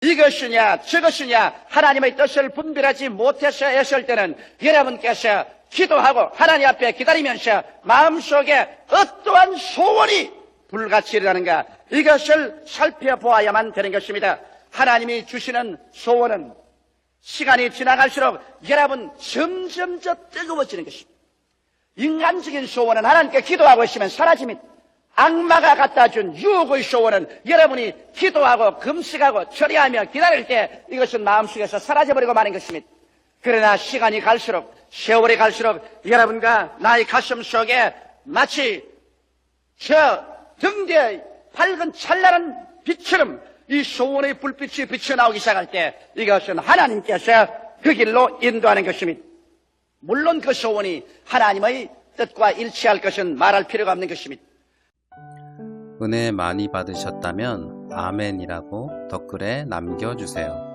이것이냐 저것이냐 하나님의 뜻을 분별하지 못해서 했을 때는 여러분께서 기도하고 하나님 앞에 기다리면서 마음속에 어떠한 소원이 불같이 일어나는가 이것을 살펴보아야만 되는 것입니다. 하나님이 주시는 소원은 시간이 지나갈수록 여러분 점점 더 뜨거워지는 것입니다. 인간적인 소원은 하나님께 기도하고 있으면 사라집니다. 악마가 갖다 준 유혹의 소원은 여러분이 기도하고 금식하고 처리하며 기다릴 때 이것은 마음속에서 사라져버리고 마는 것입니다. 그러나 시간이 갈수록 세월이 갈수록 여러분과 나의 가슴 속에 마치 저 등대의 밝은 찬란한 빛처럼 이 소원의 불빛이 비쳐나오기 시작할 때 이것은 하나님께서 그 길로 인도하는 것입니다. 물론 그 소원이 하나님의 뜻과 일치할 것은 말할 필요가 없는 것입니다. 은혜 많이 받으셨다면 아멘이라고 댓글에 남겨주세요.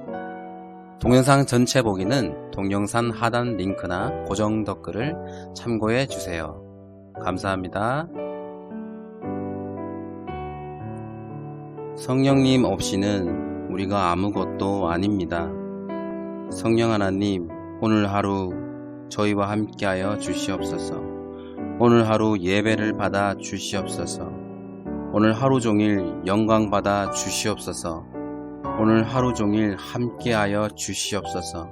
동영상 전체 보기는 동영상 하단 링크나 고정 댓글을 참고해 주세요. 감사합니다. 성령님 없이는 우리가 아무것도 아닙니다. 성령 하나님, 오늘 하루 저희와 함께하여 주시옵소서. 오늘 하루 예배를 받아 주시옵소서. 오늘 하루 종일 영광 받아 주시옵소서. 오늘 하루 종일 함께하여 주시옵소서.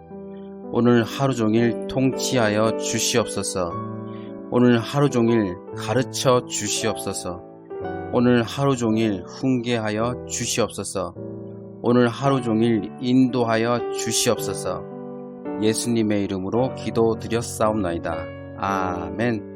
오늘 하루 종일 통치하여 주시옵소서. 오늘 하루 종일 가르쳐 주시옵소서. 오늘 하루 종일 훈계하여 주시옵소서. 오늘 하루 종일 인도하여 주시옵소서. 예수님의 이름으로 기도드렸사옵나이다. 아멘.